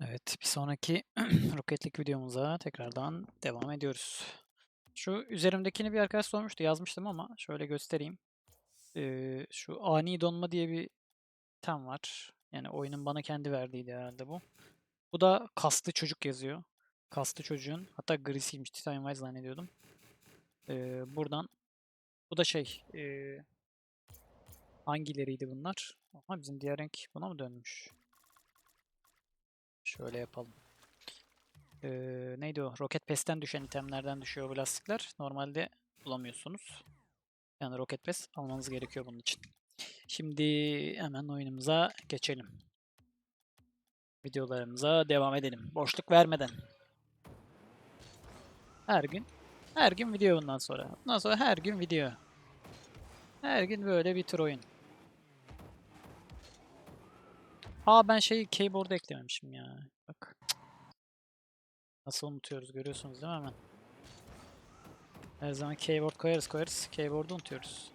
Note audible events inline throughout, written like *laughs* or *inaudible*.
Evet, bir sonraki *clears throat* roketlik videomuza tekrardan devam ediyoruz. Şu üzerimdekini bir arkadaş sormuştu, yazmıştım ama şöyle göstereyim. Ee, şu ani donma diye bir item var. Yani oyunun bana kendi verdiğiydi herhalde bu. Bu da kaslı çocuk yazıyor. Kaslı çocuğun, hatta grisiymiş, Titan White zannediyordum. Ee, buradan, bu da şey, ee, hangileriydi bunlar? Aha bizim diğer renk buna mı dönmüş? Şöyle yapalım. Ee, neydi o? Rocket Pass'ten düşen itemlerden düşüyor bu lastikler. Normalde bulamıyorsunuz. Yani Rocket Pass almanız gerekiyor bunun için. Şimdi hemen oyunumuza geçelim. Videolarımıza devam edelim. Boşluk vermeden. Her gün. Her gün video bundan sonra. Bundan sonra her gün video. Her gün böyle bir tür oyun. Aa ben şeyi keyboard'a eklememişim ya. Bak. Nasıl unutuyoruz görüyorsunuz değil mi hemen? Her zaman keyboard koyarız koyarız. Keyboard'u unutuyoruz.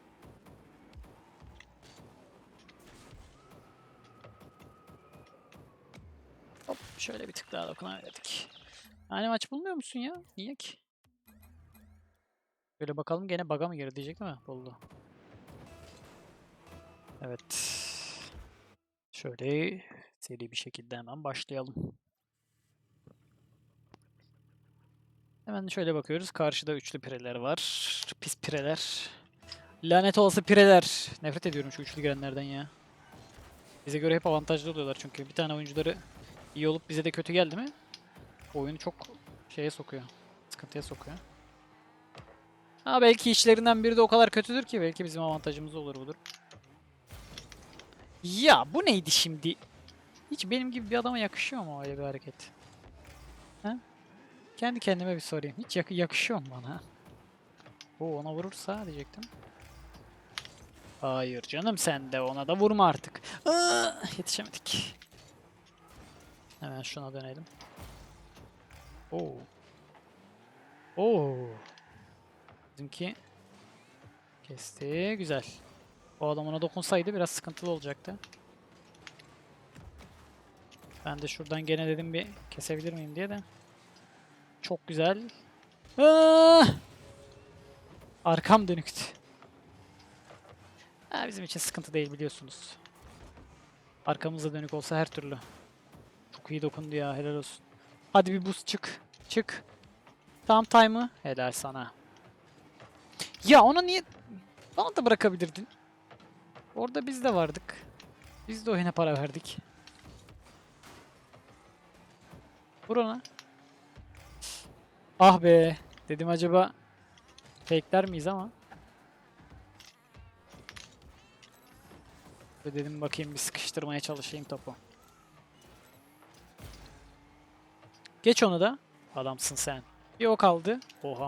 Hop şöyle bir tık daha dokunaverdik. Yani maç bulmuyor musun ya? Niye ki? Böyle bakalım gene bug'a mı girdi diyecek değil mi? Buldu. Evet. Şöyle seri bir şekilde hemen başlayalım. Hemen şöyle bakıyoruz. Karşıda üçlü pireler var. Pis pireler. Lanet olası pireler. Nefret ediyorum şu üçlü gelenlerden ya. Bize göre hep avantajlı oluyorlar çünkü. Bir tane oyuncuları iyi olup bize de kötü geldi mi? Oyunu çok şeye sokuyor. Sıkıntıya sokuyor. Ha belki işlerinden biri de o kadar kötüdür ki belki bizim avantajımız olur budur. Ya bu neydi şimdi? Hiç benim gibi bir adama yakışıyor mu öyle bir hareket? Ha? Kendi kendime bir sorayım. Hiç yak- yakışıyor mu bana? O ona vurursa diyecektim. Hayır canım sen de ona da vurma artık. Aa, yetişemedik. Hemen şuna dönelim. Oo. Oo. Bizimki kesti. Güzel. O adam ona dokunsaydı biraz sıkıntılı olacaktı. Ben de şuradan gene dedim bir kesebilir miyim diye de. Çok güzel. Aa! Arkam dönüktü. Ha, bizim için sıkıntı değil biliyorsunuz. Arkamızda dönük olsa her türlü. Çok iyi dokundu ya helal olsun. Hadi bir boost çık. Çık. Tam time'ı. Helal sana. Ya onu niye... Bana da bırakabilirdin. Orada biz de vardık. Biz de oyuna para verdik. Vur ona. Ah be. Dedim acaba fake'ler miyiz ama. Dedim bakayım bir sıkıştırmaya çalışayım topu. Geç onu da. Adamsın sen. Bir o kaldı. Oha.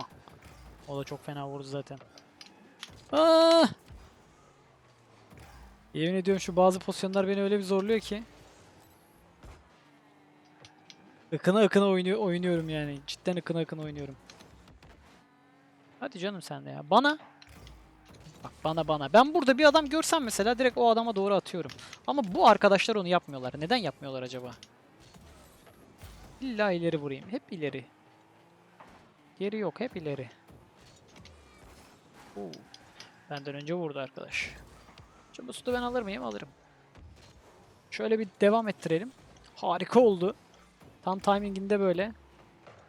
O da çok fena vurdu zaten. Aa! Yemin ediyorum şu bazı pozisyonlar beni öyle bir zorluyor ki. Ikına ıkına oynuyor, oynuyorum yani. Cidden ıkına ıkına oynuyorum. Hadi canım sen de ya. Bana. Bak bana bana. Ben burada bir adam görsem mesela direkt o adama doğru atıyorum. Ama bu arkadaşlar onu yapmıyorlar. Neden yapmıyorlar acaba? İlla ileri vurayım. Hep ileri. Geri yok. Hep ileri. Oo. Benden önce vurdu arkadaş. Şu boost'u ben alır mıyım? Alırım. Şöyle bir devam ettirelim. Harika oldu. Tam timinginde böyle.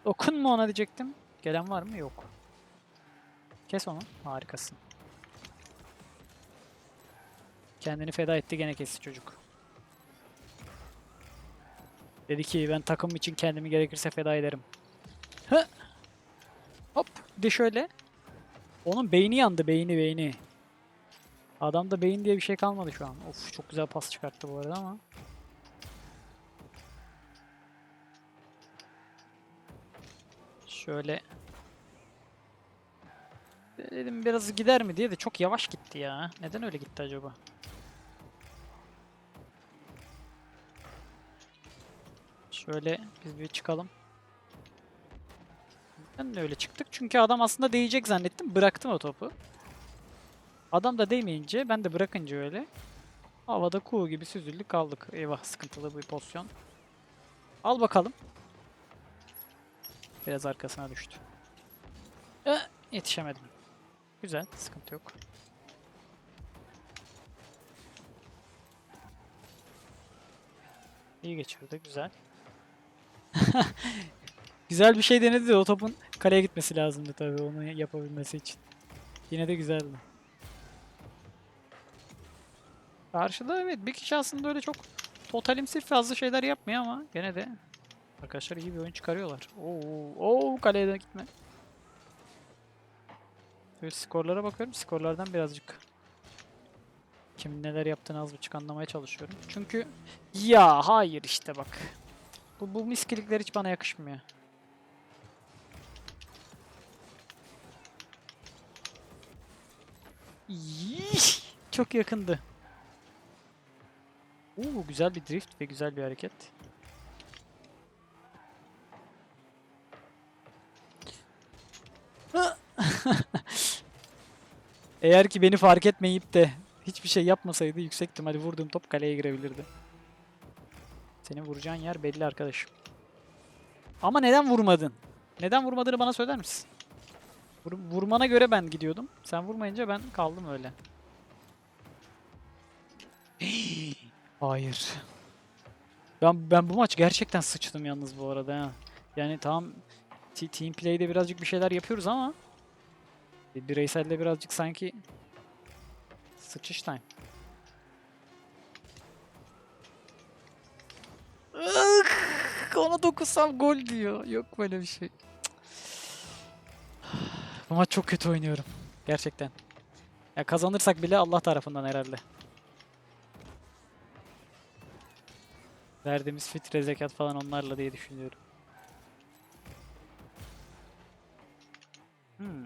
Dokunma ona diyecektim. Gelen var mı? Yok. Kes onu. Harikasın. Kendini feda etti gene kesti çocuk. Dedi ki ben takım için kendimi gerekirse feda ederim. Hı. Hop. Bir de şöyle. Onun beyni yandı. Beyni beyni. Adamda beyin diye bir şey kalmadı şu an. Of çok güzel pas çıkarttı bu arada ama. Şöyle dedim biraz gider mi diye de çok yavaş gitti ya. Neden öyle gitti acaba? Şöyle biz bir çıkalım. Ben de öyle çıktık çünkü adam aslında değecek zannettim. Bıraktım o topu. Adam da değmeyince ben de bırakınca öyle havada kuğu gibi süzüldük kaldık. Eyvah sıkıntılı bir pozisyon. Al bakalım. Biraz arkasına düştü. Eh, yetişemedim. Güzel, sıkıntı yok. İyi geçirdi, güzel. *laughs* güzel bir şey denedi de o topun kaleye gitmesi lazımdı tabii onu yapabilmesi için. Yine de güzeldi. Karşıda evet bir kişi aslında öyle çok totalimsir fazla şeyler yapmıyor ama gene de arkadaşlar iyi bir oyun çıkarıyorlar. Oo, oo kaleye de gitme. Böyle skorlara bakıyorum. Skorlardan birazcık kimin neler yaptığını az buçuk anlamaya çalışıyorum. Çünkü ya hayır işte bak. Bu, bu miskilikler hiç bana yakışmıyor. Yiş! Çok yakındı. Oo, güzel bir drift ve güzel bir hareket. *laughs* Eğer ki beni fark etmeyip de hiçbir şey yapmasaydı yüksek ihtimalle vurduğum top kaleye girebilirdi. Senin vuracağın yer belli arkadaşım. Ama neden vurmadın? Neden vurmadığını bana söyler misin? Vur- vurmana göre ben gidiyordum. Sen vurmayınca ben kaldım öyle. Hayır. Ben ben bu maç gerçekten sıçtım yalnız bu arada ha. Yani tamam team play'de birazcık bir şeyler yapıyoruz ama e, bireyselde birazcık sanki sıçış time. Ona dokunsam gol diyor. Yok böyle bir şey. Bu maç çok kötü oynuyorum. Gerçekten. Ya kazanırsak bile Allah tarafından herhalde. Verdiğimiz fitre zekat falan onlarla diye düşünüyorum. Hmm.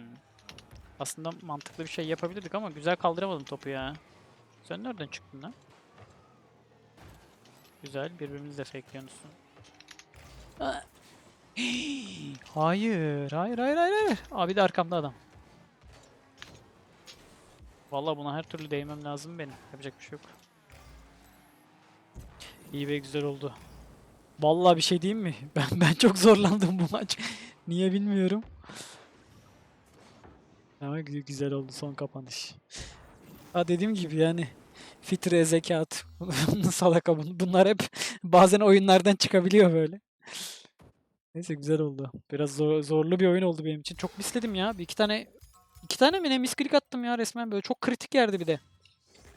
Aslında mantıklı bir şey yapabilirdik ama güzel kaldıramadım topu ya. Sen nereden çıktın lan? Güzel, birbirinizle fakeliyorsunuz. Ah. *gasps* Hayır, hayır, hayır, hayır, hayır. Abi de arkamda adam. Vallahi buna her türlü değmem lazım benim. Yapacak bir şey yok. İyi ve güzel oldu. Vallahi bir şey diyeyim mi? *laughs* Ben ben çok zorlandım bu maç. *laughs* Niye bilmiyorum. Ama gü- güzel oldu son kapanış. Ha dediğim gibi yani fitre, zekat, *laughs* salaka bun- bunlar hep bazen oyunlardan çıkabiliyor böyle. Neyse güzel oldu. Biraz zor- zorlu bir oyun oldu benim için. Çok misledim ya. Bir iki tane iki tane mi ne misklik attım ya resmen böyle. Çok kritik yerde bir de.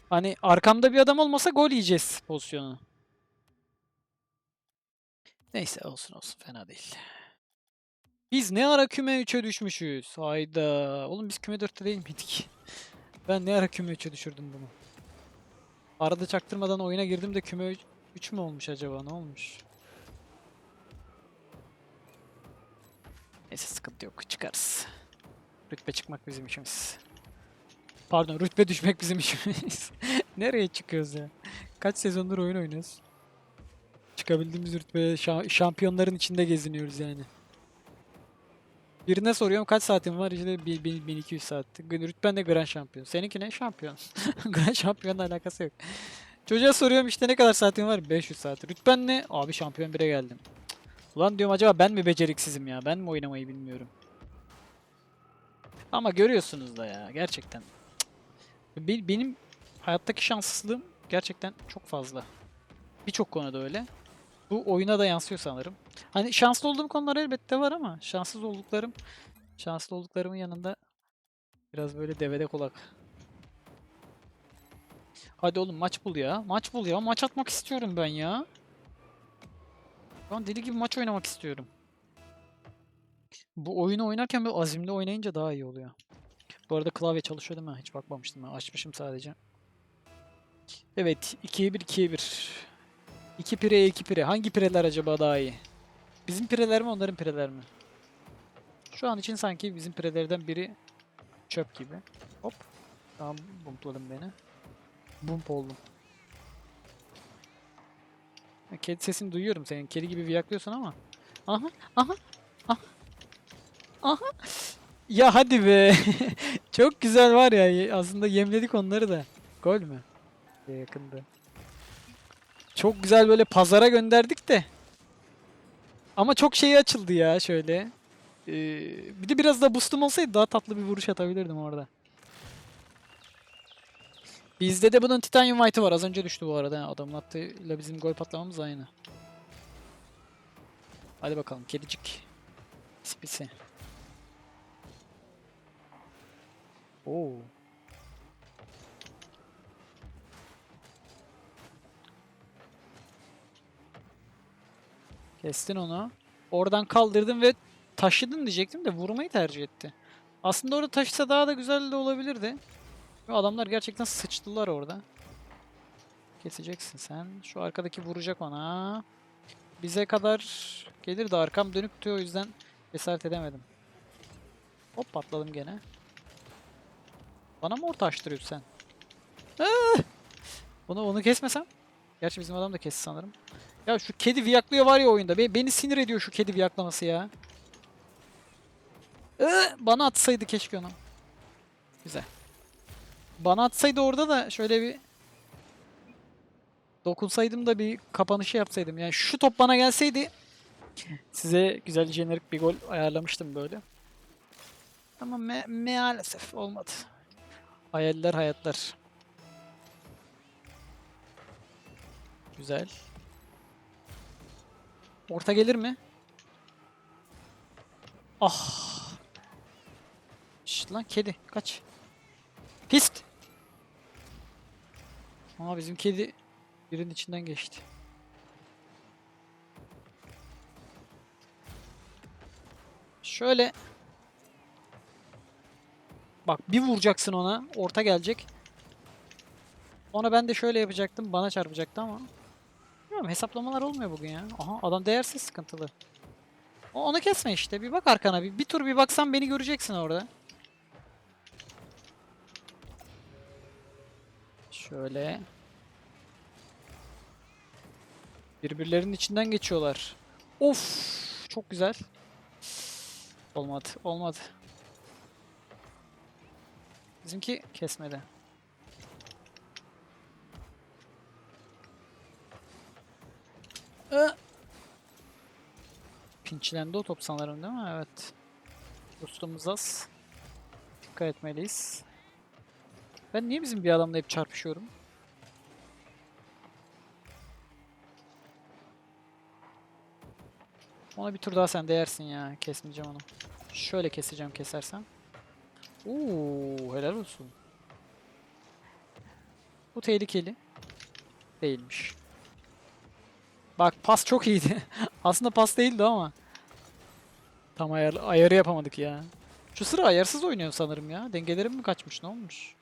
Hani arkamda bir adam olmasa gol yiyeceğiz pozisyonu. Neyse olsun olsun fena değil. Biz ne ara küme 3'e düşmüşüz? Hayda. Oğlum biz küme 4'te değil miydik? *laughs* Ben ne ara küme 3'e düşürdüm bunu? Arada çaktırmadan oyuna girdim de küme 3 mü olmuş acaba? Ne olmuş? Neyse sıkıntı yok. Çıkarız. Rütbe çıkmak bizim işimiz. Pardon rütbe düşmek bizim *laughs* işimiz. Nereye çıkıyoruz ya? Kaç sezondur oyun oynuyoruz? Çıkabildiğimiz rütbeye şa- şampiyonların içinde geziniyoruz yani. Birine soruyorum kaç saatin var? İşte bir- bir- 1200 saat. Rütben de Grand Şampiyon. Seninki ne? Şampiyon. *laughs* Grand Şampiyonla alakası yok. Çocuğa soruyorum işte ne kadar saatin var? 500 saat. Rütben ne? Abi şampiyon 1'e geldim. Ulan diyorum acaba ben mi beceriksizim ya? Ben mi oynamayı bilmiyorum? Ama görüyorsunuz da ya gerçekten. Be- Benim hayattaki şanssızlığım gerçekten çok fazla. Birçok konuda öyle. Bu oyuna da yansıyor sanırım. Hani şanslı olduğum konular elbette var ama şanssız olduklarım şanslı olduklarımın yanında biraz böyle devede kulak. Hadi oğlum maç bul ya. Maç bul ya. Maç atmak istiyorum ben ya. Ben deli gibi maç oynamak istiyorum. Bu oyunu oynarken böyle azimli oynayınca daha iyi oluyor. Bu arada klavye çalışıyor değil mi? Hiç bakmamıştım ben. Açmışım sadece. Evet. 2'ye 1, 2'ye 1. 2 pire, 2 pire. Hangi pireler acaba daha iyi? Bizim pireler mi, onların pireler mi? Şu an için sanki bizim pirelerden biri çöp gibi. Hop. Tamam, bumpladın beni. Bump oldum. Kedi sesini duyuyorum senin. Kedi gibi viyaklıyorsun ama. Aha, aha, aha. Aha. Ya hadi be. *laughs* Çok güzel var ya. Aslında yemledik onları da. Gol mü? Ya Yakındı. Çok güzel böyle pazara gönderdik de. Ama çok şey açıldı ya şöyle. Ee, bir de biraz daha boostum olsaydı daha tatlı bir vuruş atabilirdim orada. Bizde de bunun Titanium White'ı var. Az önce düştü bu arada. Adamın attığıyla bizim gol patlamamız aynı. Hadi bakalım kedicik. Spisi. Oo. Kestin onu. Oradan kaldırdın ve taşıdın diyecektim de vurmayı tercih etti. Aslında orada taşısa daha da güzel de olabilirdi. Şu adamlar gerçekten sıçtılar orada. Keseceksin sen. Şu arkadaki vuracak ona. Bize kadar gelir de arkam dönüktü o yüzden cesaret edemedim. Hop patladım gene. Bana mı orta açtırıyorsun sen? Ah! Onu, onu kesmesem. Gerçi bizim adam da kesti sanırım. Ya şu kedi viyaklıyor var ya oyunda. Be- beni sinir ediyor şu kedi viyaklaması ya. Ah! Bana atsaydı keşke onu. Güzel. Bana atsaydı orada da şöyle bir dokunsaydım da bir kapanışı yapsaydım. Yani şu top bana gelseydi size güzel jenerik bir gol ayarlamıştım böyle. Ama me maalesef olmadı. Hayaller hayatlar. Güzel. Orta gelir mi? Ah. Şşt lan kedi kaç. Pist. Ama bizim kedi birinin içinden geçti. Şöyle Bak bir vuracaksın ona. Orta gelecek. Sonra ben de şöyle yapacaktım. Bana çarpacaktı ama. Bilmiyorum hesaplamalar olmuyor bugün ya. Aha adam değersiz sıkıntılı. O- Onu kesme işte. Bir bak arkana. Bir, bir tur bir baksan beni göreceksin orada. Şöyle. Birbirlerinin içinden geçiyorlar. Of, çok güzel. Olmadı, olmadı. Bizimki kesmedi. Pinçlendi o top sanırım değil mi? Evet. Boostumuz az. Dikkat etmeliyiz. Ben niye bizim bir adamla hep çarpışıyorum? Ona bir tur daha sen değersin ya. Kesmeyeceğim onu. Şöyle keseceğim kesersem. Oo, helal olsun. Bu tehlikeli. Değilmiş. Bak pas çok iyiydi. *laughs* Aslında pas değildi ama. Tam ayar, ayarı yapamadık ya. Şu sıra ayarsız oynuyor sanırım ya. Dengelerim mi kaçmış? Ne olmuş? *laughs*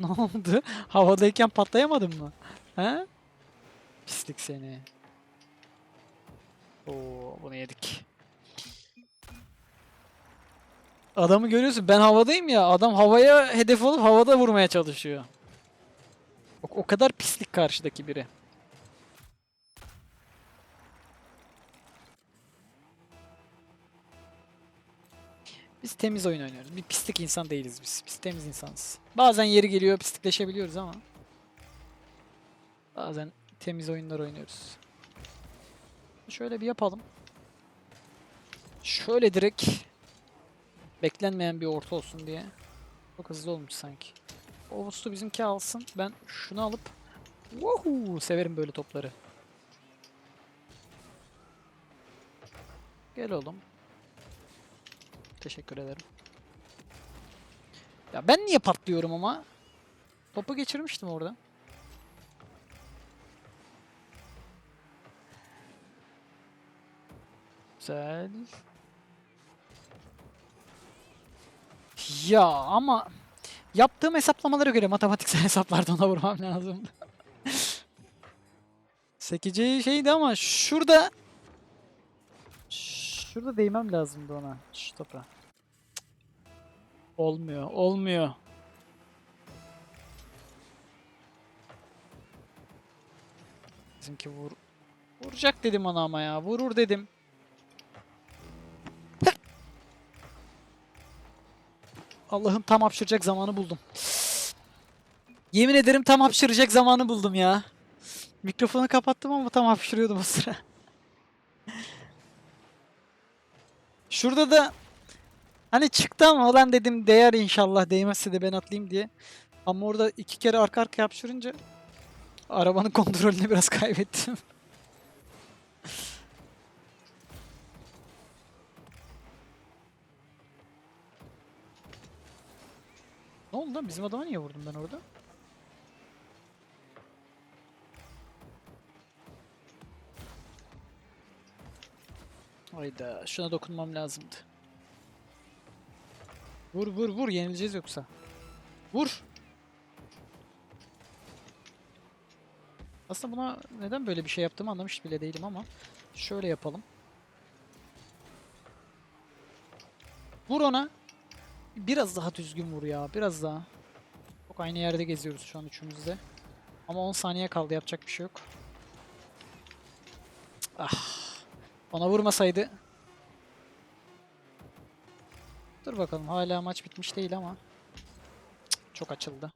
Ne oldu? *laughs* Havadayken patlayamadın mı? He? Pislik seni. Oo, bunu yedik. Adamı görüyorsun. Ben havadayım ya. Adam havaya hedef olup havada vurmaya çalışıyor. O, o kadar pislik karşıdaki biri. Biz temiz oyun oynuyoruz. Bir pislik insan değiliz biz. Biz temiz insanız. Bazen yeri geliyor pislikleşebiliyoruz ama bazen temiz oyunlar oynuyoruz. Şöyle bir yapalım. Şöyle direkt beklenmeyen bir orta olsun diye. Çok hızlı olmuş sanki. O bizimki alsın. Ben şunu alıp Woohoo! Severim böyle topları. Gel oğlum. Teşekkür ederim. Ya ben niye patlıyorum ama? Topu geçirmiştim orada. Güzel. Ya ama yaptığım hesaplamalara göre matematiksel *laughs* hesaplarda ona vurmam lazım. *laughs* Sekeceği şeydi ama şurada şurada değmem lazımdı ona. Şu topa. Olmuyor, olmuyor. Bizimki vur vuracak dedim ona ama ya. Vurur dedim. Allah'ım tam hapşıracak zamanı buldum. Yemin ederim tam hapşıracak zamanı buldum ya. Mikrofonu kapattım ama tam hapşırıyordum o sıra. *laughs* Şurada da hani çıktı ama olan dedim değer inşallah değmezse de ben atlayayım diye. Ama orada iki kere arka arka hapşırınca arabanın *laughs* kontrolünü biraz kaybettim. Ne oldu lan? Bizim adama niye vurdum ben orada? Hayda, şuna dokunmam lazımdı. Vur vur vur, yenileceğiz yoksa. Vur. Aslında buna neden böyle bir şey yaptığımı anlamış bile değilim ama şöyle yapalım. Vur ona. Biraz daha düzgün vur ya, biraz daha. Çok aynı yerde geziyoruz şu an üçümüz de. Ama 10 saniye kaldı, yapacak bir şey yok. Ah. Ona vurmasaydı. Dur bakalım hala maç bitmiş değil ama. Çok açıldı.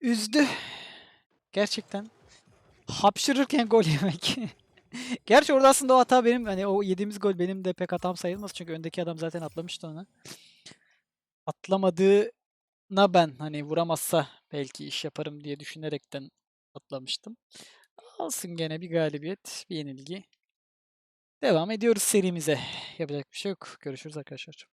Üzdü. Gerçekten. Hapşırırken gol yemek. *laughs* *laughs* Gerçi orada aslında o hata benim hani o yediğimiz gol benim de pek hatam sayılmaz çünkü öndeki adam zaten atlamıştı ona. Atlamadığına ben hani vuramazsa belki iş yaparım diye düşünerekten atlamıştım. Alsın gene bir galibiyet, bir yenilgi. Devam ediyoruz serimize. Yapacak bir şey yok. Görüşürüz arkadaşlar.